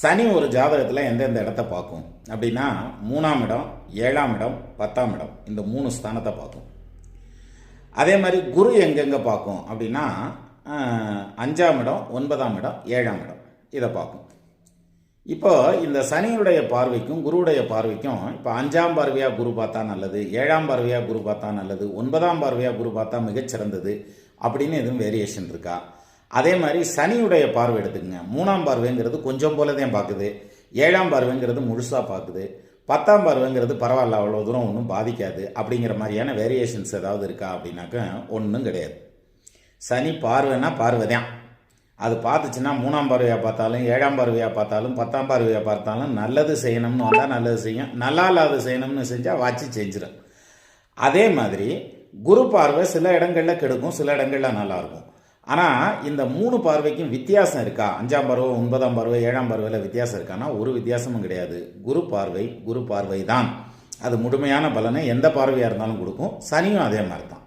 சனி ஒரு ஜாதகத்தில் எந்தெந்த இடத்த பார்க்கும்? அப்படின்னா மூணாம் இடம் ஏழாம் இடம் பத்தாம் இடம். இந்த மூணு ஸ்தானத்தை பார்க்கும். அதே மாதிரி குரு எங்கெங்கே பார்க்கும்? அப்படின்னா அஞ்சாம் இடம் ஒன்பதாம் இடம் ஏழாம் இடம். இதை பார்க்கும். இப்போ இந்த சனியுடைய பார்வைக்கும் குருவுடைய பார்வைக்கும் இப்போ அஞ்சாம் பார்வையாக குரு பார்த்தா நல்லது ஏழாம் பார்வையாக குரு பார்த்தா நல்லது ஒன்பதாம் பார்வையாக குரு பார்த்தா மிகச்சிறந்தது அப்படின்னு எதுவும் வேரியேஷன் இருக்கா? அதே மாதிரி சனியுடைய பார்வை எடுத்துக்கங்க. மூணாம் பார்வைங்கிறது கொஞ்சம் போல தான் பார்க்குது. ஏழாம் பார்வைங்கிறது முழுசாக பார்க்குது. பத்தாம் பார்வைங்கிறது பரவாயில்ல அவ்வளோ தூரம் ஒன்றும் பாதிக்காது அப்படிங்கிற மாதிரியான வேரியேஷன்ஸ் ஏதாவது இருக்கா அப்படின்னாக்க ஒன்றும் கிடையாது. சனி பார்வைன்னா பார்வை தான். அது பார்த்துச்சுன்னா மூணாம் பார்வையாக பார்த்தாலும் ஏழாம் பார்வையாக பார்த்தாலும் பத்தாம் பார்வையாக பார்த்தாலும் நல்லது செய்யணும்னு வந்தால் நல்லது செய்யும். நல்லா இல்லாத செய்யணும்னு செஞ்சால் வாட்சி செஞ்சிடும் அதே மாதிரி குரு பார்வை சில இடங்களில் கெடுக்கும் சில இடங்களில் நல்லாயிருக்கும் ஆனால் இந்த மூணு பார்வைக்கும் வித்தியாசம் இருக்கா? அஞ்சாம் பருவ ஒன்பதாம் பார்வை ஏழாம் பார்வையில் வித்தியாசம் இருக்கான்னா ஒரு வித்தியாசமும் கிடையாது. குரு பார்வை குரு பார்வை தான் அது முழுமையான பலனை எந்த பார்வையாக இருந்தாலும் கொடுக்கும். சனியும் அதே மாதிரி தான்